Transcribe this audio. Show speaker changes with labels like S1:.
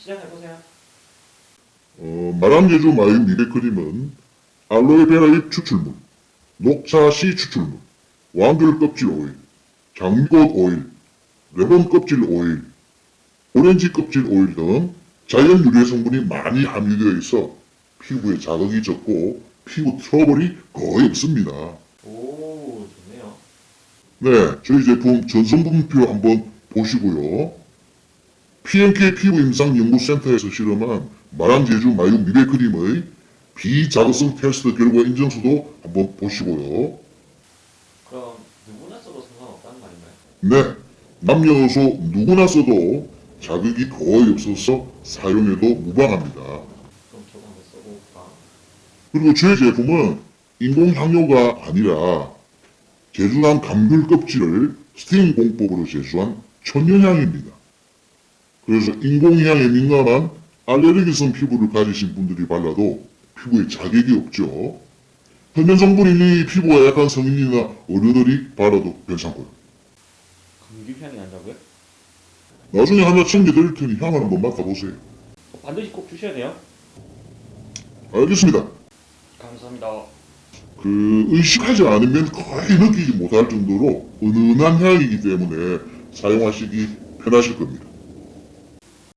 S1: 시작해보세요.
S2: 어, 마람제주 마유 미백 크림은 알로에베라잎 추출물, 녹차 씨 추출물, 왕귤 껍질 오일, 장미꽃 오일, 레몬 껍질 오일, 오렌지 껍질 오일 등 자연 유래 성분이 많이 함유되어 있어 피부에 자극이 적고 피부 트러블이 거의 없습니다.
S1: 오, 좋네요.
S2: 네, 저희 제품 전성분표 한번 보시고요. PNK 피부임상연구센터에서 실험한 마란제주 마유 미백크림의 비자극성 테스트 결과 인증서도 한번 보시고요.
S1: 그럼 누구나 써도 상관없다는 말인가요?
S2: 네, 남녀노소 누구나 써도 자극이 거의 없어서 사용해도 무방합니다.
S1: 그럼 저도 한번 써볼까?
S2: 그리고 저희 제품은 인공향료가 아니라 제주산 감귤 껍질을 스팀 공법으로 제조한 천연향입니다. 그래서 인공향에 민감한 알레르기성 피부를 가지신 분들이 발라도 피부에 자극이 없죠.天然성분이니 피부가 약한 성인이나 어른들이 발라도 괜찮고요.
S1: 감귤향이 난다고요?
S2: 나중에 하나 챙겨드릴 테니 향을 한번 맡아보세요.
S1: 어, 반드시 꼭 주셔야 돼요.
S2: 알겠습니다.
S1: 감사합니다.
S2: 그 의식하지 않으면 거의 느끼지 못할 정도로 은은한 향이기 때문에 사용하시기 편하실 겁니다.